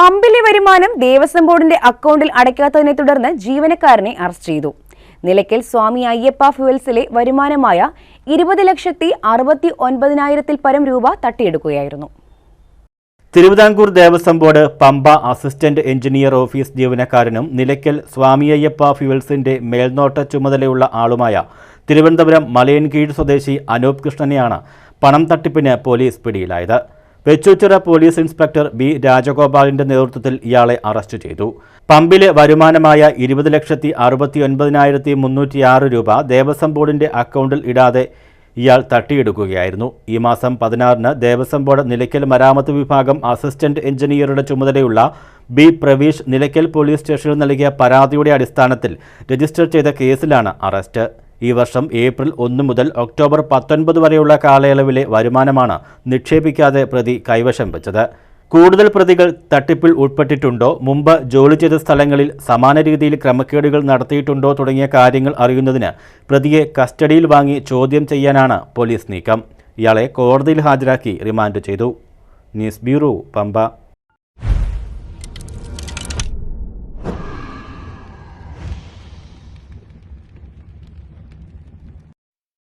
പമ്പിലെ വരുമാനം ദേവസ്വം ബോർഡിന്റെ അക്കൗണ്ടിൽ അടയ്ക്കാത്തതിനെ തുടർന്ന് ജീവനക്കാരനെ അറസ്റ്റ് ചെയ്തു. നിലയ്ക്കൽ സ്വാമി അയ്യപ്പ ഫ്യൂവൽസിലെ വരുമാനമായ ഇരുപത് ലക്ഷത്തി അറുപത്തി ഒൻപതിനായിരത്തിൽ പരം രൂപ തട്ടിയെടുക്കുകയായിരുന്നു. Thiruvithamkoor Devaswom board Pampa assistant engineer office ജീവനക്കാരനും നിലയ്ക്കൽ സ്വാമി അയ്യപ്പ ഫ്യൂവൽസിന്റെ മേൽനോട്ട ചുമതലയുള്ള ആളുമായ തിരുവനന്തപുരം മലയൻകീഴ് സ്വദേശി അനൂപ് കൃഷ്ണനെയാണ് പണം തട്ടിപ്പിന് പോലീസ് പിടിയിലായത്. വെച്ചൂച്ചിറ പോലീസ് ഇൻസ്പെക്ടർ ബി രാജഗോപാലിന്റെ നേതൃത്വത്തിൽ ഇയാളെ അറസ്റ്റ് ചെയ്തു. പമ്പിലെ വരുമാനമായ ഇരുപത് ലക്ഷത്തി അറുപത്തി ഒൻപതിനായിരത്തി മുന്നൂറ്റിയാറ് രൂപ ദേവസ്വം ബോർഡിന്റെ അക്കൗണ്ടിൽ ഇടാതെ ഇയാൾ തട്ടിയെടുക്കുകയായിരുന്നു. ഈ മാസം പതിനാറിന് ദേവസ്വം ബോർഡ് നിലയ്ക്കൽ മരാമത്ത് വിഭാഗം അസിസ്റ്റന്റ് എഞ്ചിനീയറുടെ ചുമതലയുള്ള ബി പ്രവീഷ് നിലയ്ക്കൽ പോലീസ് സ്റ്റേഷനിൽ നൽകിയ പരാതിയുടെ അടിസ്ഥാനത്തിൽ രജിസ്റ്റർ ചെയ്ത കേസിലാണ് അറസ്റ്റ്. ഈ വർഷം ഏപ്രിൽ ഒന്ന് മുതൽ ഒക്ടോബർ പത്തൊൻപത് വരെയുള്ള കാലയളവിലെ വരുമാനമാണ് നിക്ഷേപിക്കാതെ പ്രതി കൈവശം വെച്ചത്. കൂടുതൽ പ്രതികൾ തട്ടിപ്പിൽ ഉൾപ്പെട്ടിട്ടുണ്ടോ? മുമ്പ് ജോലി ചെയ്ത സ്ഥലങ്ങളിൽ സമാന രീതിയിൽ ക്രമക്കേടുകൾ നടത്തിയിട്ടുണ്ടോ തുടങ്ങിയ കാര്യങ്ങൾ അറിയുന്നതിന് പ്രതിയെ കസ്റ്റഡിയിൽ വാങ്ങി ചോദ്യം ചെയ്യാനാണ് പോലീസ് നീക്കം. ഇയാളെ കോടതിയിൽ ഹാജരാക്കി റിമാൻഡ് ചെയ്തു. News bureau Pampa.